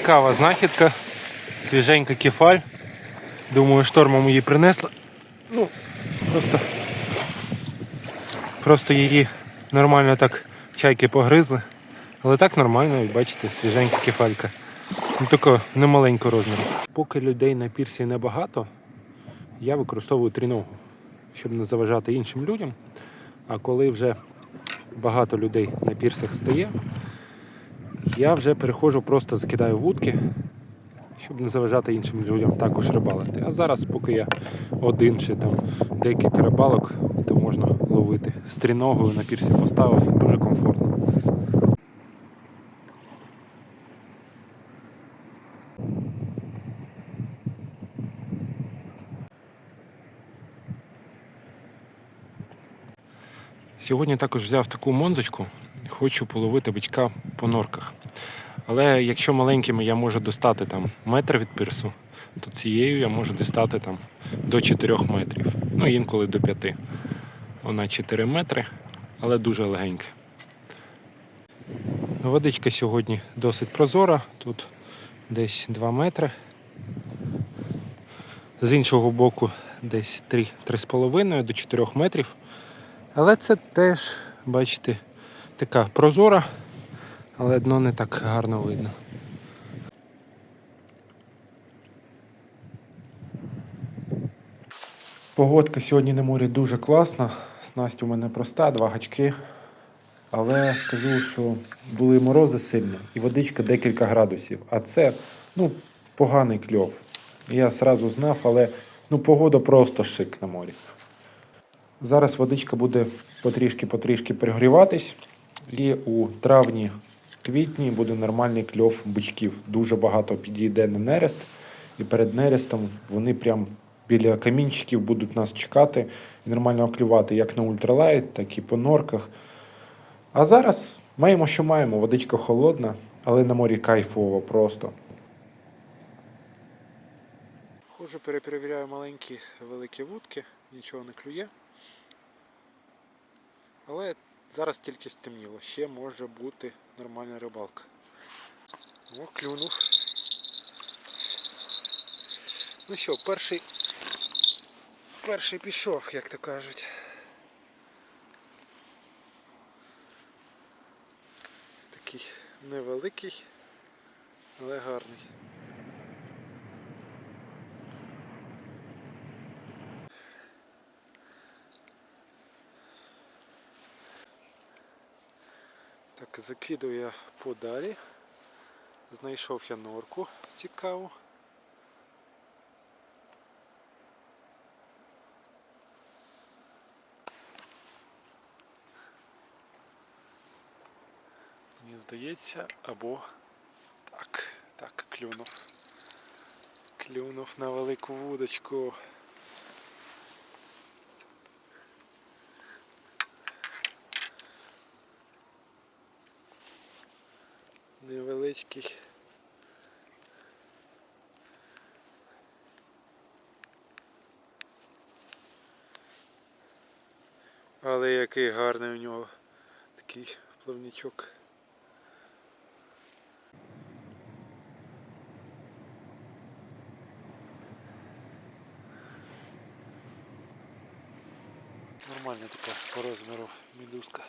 Цікава знахідка, свіженька кефаль. Думаю, штормом її принесли. Ну, просто, просто її нормально так чайки погризли. Але так нормально, як бачите, свіженька кефалька. Ну, такого немаленького розміру. Поки людей на пірсі небагато, я використовую тріногу, щоб не заважати іншим людям. А коли вже багато людей на пірсах стає, я вже переходжу, просто закидаю вудки, щоб не заважати іншим людям також рибалити. А зараз, поки я один чи там декілька рибалок, то можна ловити. З тріногою на пірсі поставив, дуже комфортно. Сьогодні також взяв таку монзочку, хочу половити бичка по норках. Але якщо маленькими я можу достати там метр від пірсу, то цією я можу дістати там до 4 метрів, ну інколи до 5. Вона 4 метри, але дуже легенька. Водичка сьогодні досить прозора, тут десь 2 метри. З іншого боку десь 3, 3,5 до 4 метрів. Але це теж, бачите, така прозора, але дно не так гарно видно. Погодка сьогодні на морі дуже класна. Снасть у мене проста, два гачки. Але скажу, що були морози сильні і водичка декілька градусів. А це ну, поганий кльов. Я сразу знав, але ну, погода просто шик на морі. Зараз водичка буде потрішки-потрішки перегріватись, і у травні квітні буде нормальний кльов бичків. Дуже багато підійде на нерест, і перед нерестом вони прям біля камінчиків будуть нас чекати і нормально клювати як на ультралайт, так і по норках. А зараз маємо, що маємо. Водичка холодна, але на морі кайфово просто. Хожу, перепровіряю маленькі великі вудки, нічого не клює. Але зараз тільки стемніло. Ще може бути нормальна рибалка. О, клюнув. Ну що, перший. Перший пішов, як то кажуть. Такий невеликий, але гарний. Так, закидую я подалі. Знайшов я норку цікаву. Мені здається, або так, так, клюнув. Клюнув на велику вудочку. Невеличкий. Але який гарний у нього такий плавничок. Нормальна така по розміру мідузка.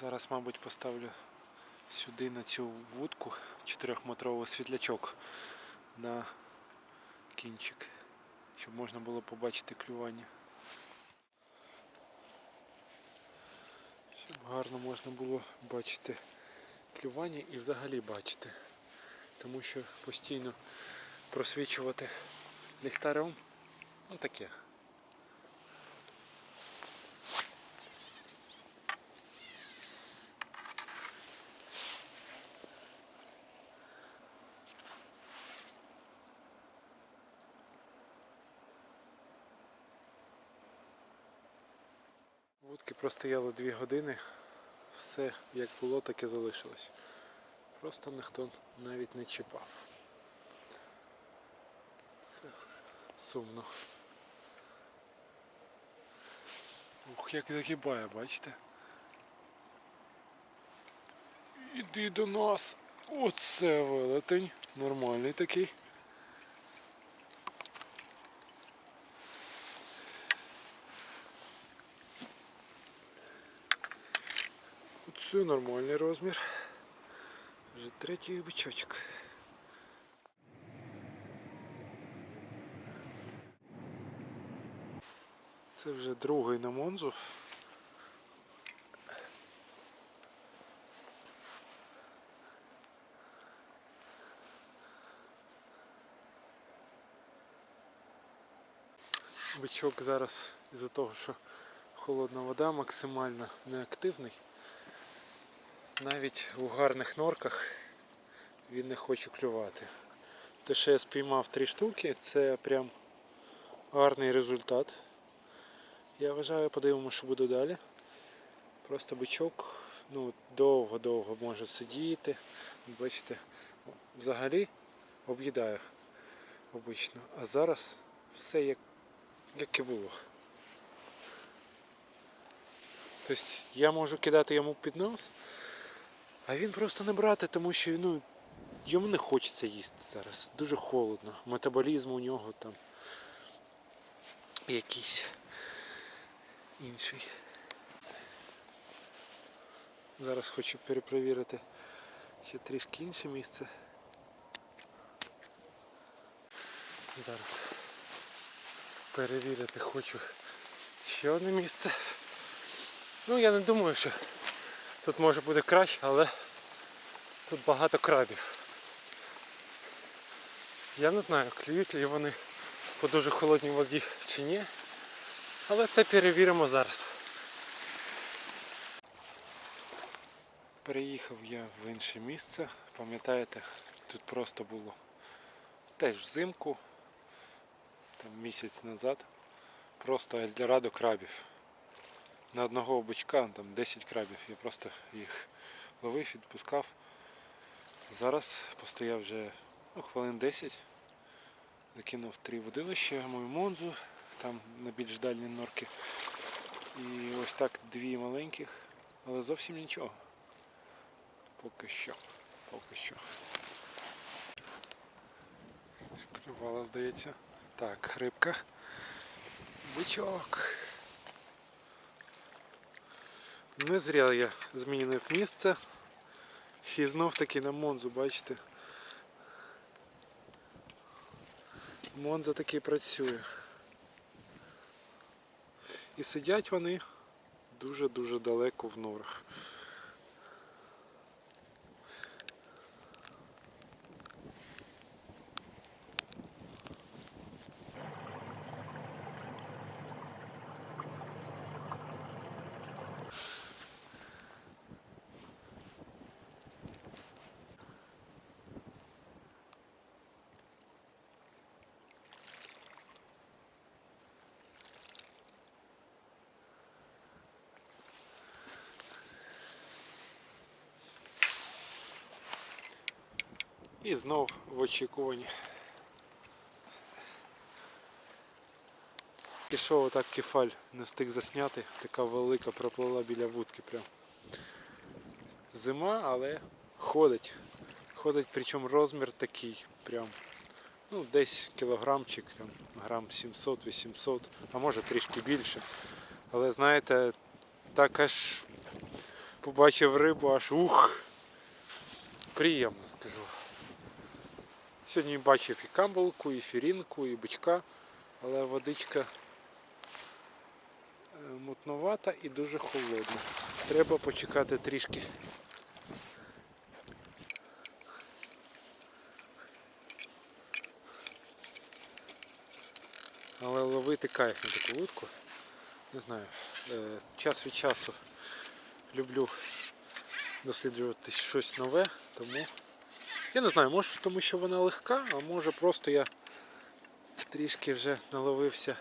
Зараз, мабуть, поставлю сюди на цю вудку 4-метровий світлячок на кінчик, щоб можна було побачити клювання. Щоб гарно можна було бачити клювання і взагалі бачити. Тому що постійно просвічувати ліхтарем, ну таке. простояло дві години, все як було, так і залишилось. Просто ніхто навіть не чіпав. Це сумно. Ух, як загибає, бачите? Іди до нас. Оце велетень. Нормальний такий. Оце нормальний розмір. Вже третій бичочок. Це вже другий на Монзу. Бичок зараз із-за того, що холодна вода максимально неактивний. Навіть у гарних норках він не хоче клювати. Те, що я спіймав три штуки, це прям гарний результат. Я вважаю, подивимося, що буде далі. Просто бичок ну, довго-довго може сидіти. Бачите, взагалі об'їдає обично. А зараз все як, як і було. Тобто я можу кидати йому під нос, а він просто не брати, тому що ну, йому не хочеться їсти зараз. Дуже холодно. Метаболізм у нього там якийсь інший. Зараз хочу перепровірити ще трішки інше місце. Зараз перевірити хочу ще одне місце. Ну я не думаю, що тут може бути краще, але тут багато крабів. Я не знаю, клюють ли вони по дуже холодній воді чи ні. Але це перевіримо зараз. Переїхав я в інше місце. Пам'ятаєте, тут просто було теж взимку, там місяць назад. Просто Ельдорадо крабів. На одного бичка там 10 крабів. Я просто їх ловив, відпускав. Зараз постояв вже ну, хвилин 10. Закинув три водилища, мою монзу, там на більш дальні норки. І ось так дві маленьких, але зовсім нічого. Поки що. Поки що. Клювала, здається. Так, рибка. Бичок. Не зря я змінив місце. І знов таки на Монзу, бачите. Монза таки працює. І сидять вони дуже-дуже далеко в норах. І знов в очікуванні. Пішов отак кефаль, не встиг засняти, така велика проплила біля вудки прям. Зима, але ходить. Ходить, причому розмір такий, прям. Ну, десь кілограмчик, там, грам 700-800, а може трішки більше. Але знаєте, так аж побачив рибу, аж ух! Приємно скажу. Сьогодні бачив і камбалку, і фірінку, і бичка, але водичка е, мутнувата і дуже холодна. Треба почекати трішки. Але ловити кайф на таку вудку. Не знаю. е, Час від часу люблю досліджувати щось нове, тому я не знаю, може тому що вона легка, а може просто я трішки вже наловився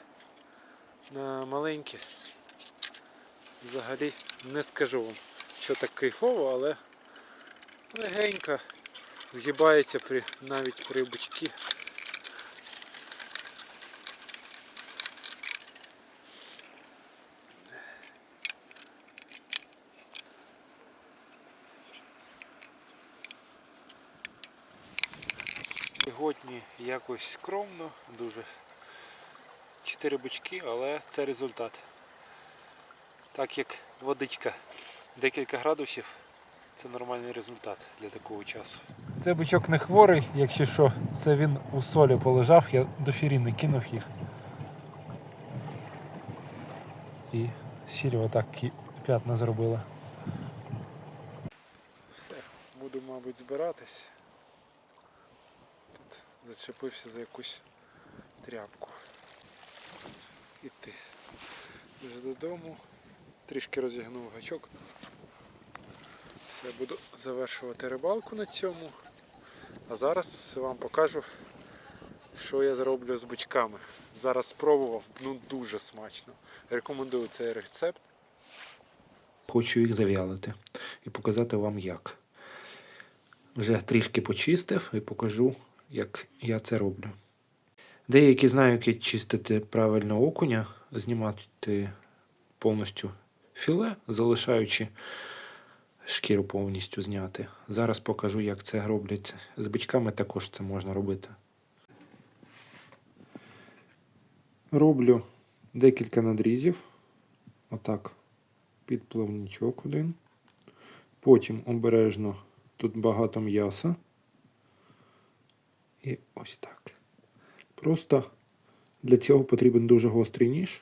на маленькі. Взагалі не скажу вам, що так кайфово, але легенько згибається при, навіть при бички. Сьогодні якось скромно, дуже. Чотири бички, але це результат. Так як водичка декілька градусів, це нормальний результат для такого часу. Це бичок не хворий, якщо що, це він у солі полежав, я до фіріни кинув їх. І сіль отак п'ятна зробила. Все, буду, мабуть, збиратись. Зачепився за якусь тряпку. Іти. Вже додому. Трішки розігнув гачок. Все, буду завершувати рибалку на цьому. А зараз вам покажу, що я зроблю з бичками. Зараз спробував, ну дуже смачно. Рекомендую цей рецепт. Хочу їх зав'ялити і показати вам як. Вже трішки почистив і покажу, як я це роблю. Деякі знають, як чистити правильно окуня, знімати повністю філе, залишаючи шкіру повністю зняти. Зараз покажу, як це роблять з бичками, також це можна робити. Роблю декілька надрізів. Отак, під плавничок один. Потім обережно тут багато м'яса. І ось так. Просто для цього потрібен дуже гострий ніж.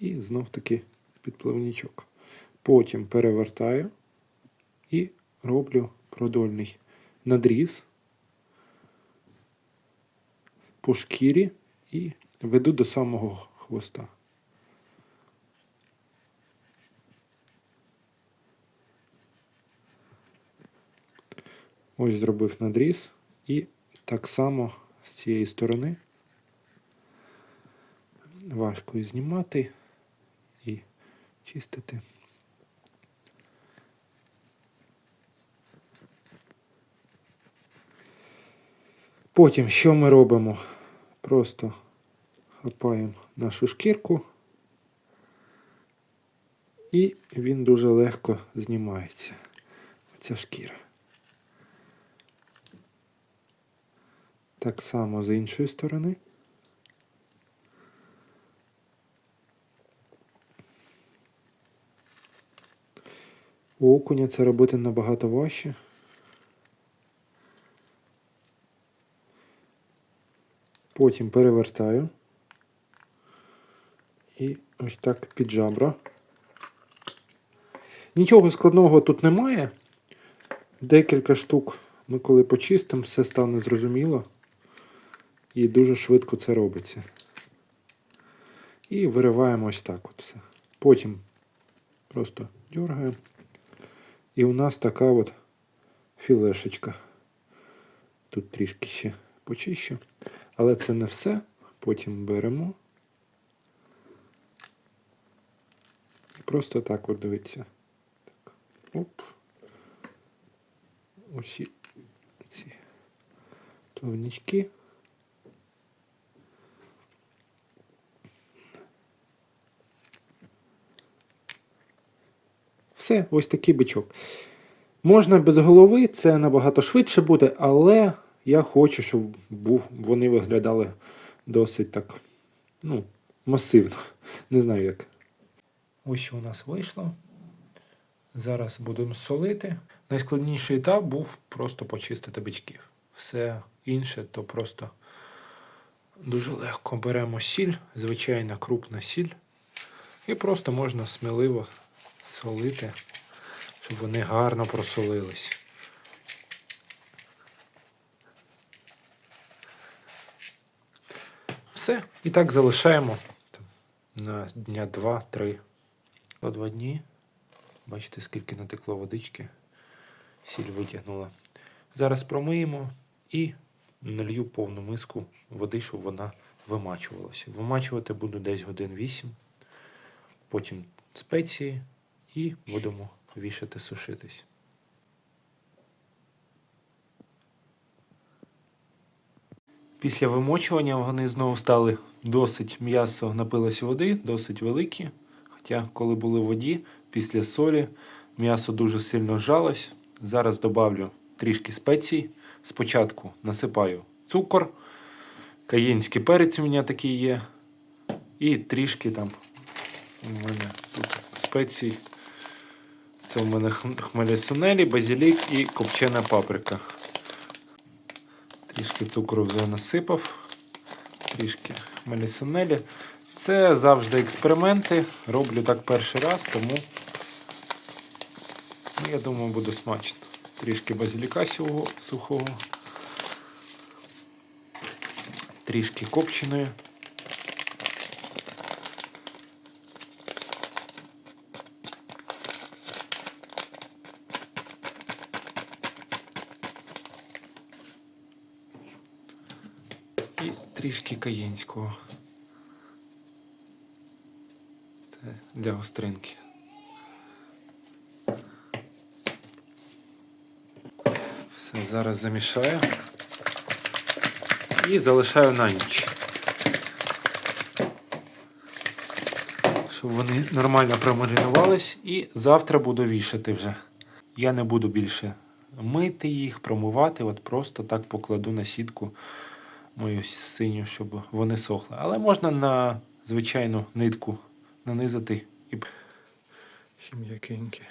І знов таки підплавничок. Потім перевертаю і роблю продольний надріз по шкірі і веду до самого хвоста. Ось зробив надріз і так само з цієї сторони важко і знімати і чистити. Потім що ми робимо? Просто хапаємо нашу шкірку і він дуже легко знімається. Оця шкіра. Так само з іншої сторони. У окуня це робити набагато важче. Потім перевертаю. І ось так під жабра. Нічого складного тут немає. Декілька штук ми коли почистимо, все стане зрозуміло. І дуже швидко це робиться. І вириваємо ось так от все. Потім просто дергаємо. І у нас така от філешечка. Тут трішки ще почищу. Але це не все. Потім беремо. І просто так от дивіться. Так. Оп. Усі ці плавнички. Все, ось такий бичок. Можна без голови, це набагато швидше буде, але я хочу, щоб вони виглядали досить так ну, масивно. Не знаю як. Ось що у нас вийшло. Зараз будемо солити. Найскладніший етап був просто почистити бичків. Все інше то просто дуже легко беремо сіль, звичайна крупна сіль. І просто можна сміливо солити, щоб вони гарно просолились. Все. І так залишаємо на дня 2-3. О два дні. Бачите, скільки натекло водички. Сіль витягнула. Зараз промиємо і налью повну миску води, щоб вона вимачувалася. Вимачувати буду десь годин 8. Потім спеції і будемо вішати сушитись. Після вимочування вони знову стали досить м'ясо напилось води, досить великі. Хоча, коли були в воді, після солі м'ясо дуже сильно жалось. Зараз добавлю трішки спецій спочатку насипаю цукор, каєнський перець у мене такий є. І трішки там у мене тут спецій. Це у мене хм- хмелі сунелі, базилік і копчена паприка. Трішки цукру вже насипав, трішки хмелі сунелі. Це завжди експерименти. Роблю так перший раз, тому ну, я думаю, буде смачно. Трішки базиліка сухого, трішки копченої. І трішки каєнського. Це для гостринки. Все, зараз замішаю. І залишаю на ніч. Щоб вони нормально промаринувались. І завтра буду вішати вже. Я не буду більше мити їх, промивати. От просто так покладу на сітку мою синю, щоб вони сохли. Але можна на звичайну нитку нанизати і б- м'якенькі.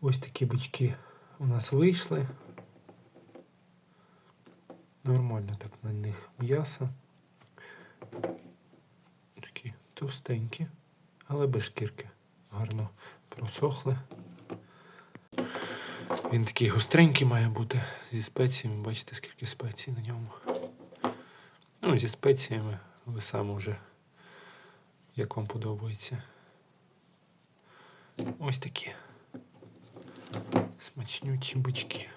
Ось такі бички у нас вийшли. Нормально так на них м'ясо. Такі товстенькі, але без шкірки. Гарно просохли. Він такий гостренький має бути зі спеціями. Бачите, скільки спецій на ньому. Ну, зі спеціями ви саме вже як вам подобається. Ось такі смачнючі бички.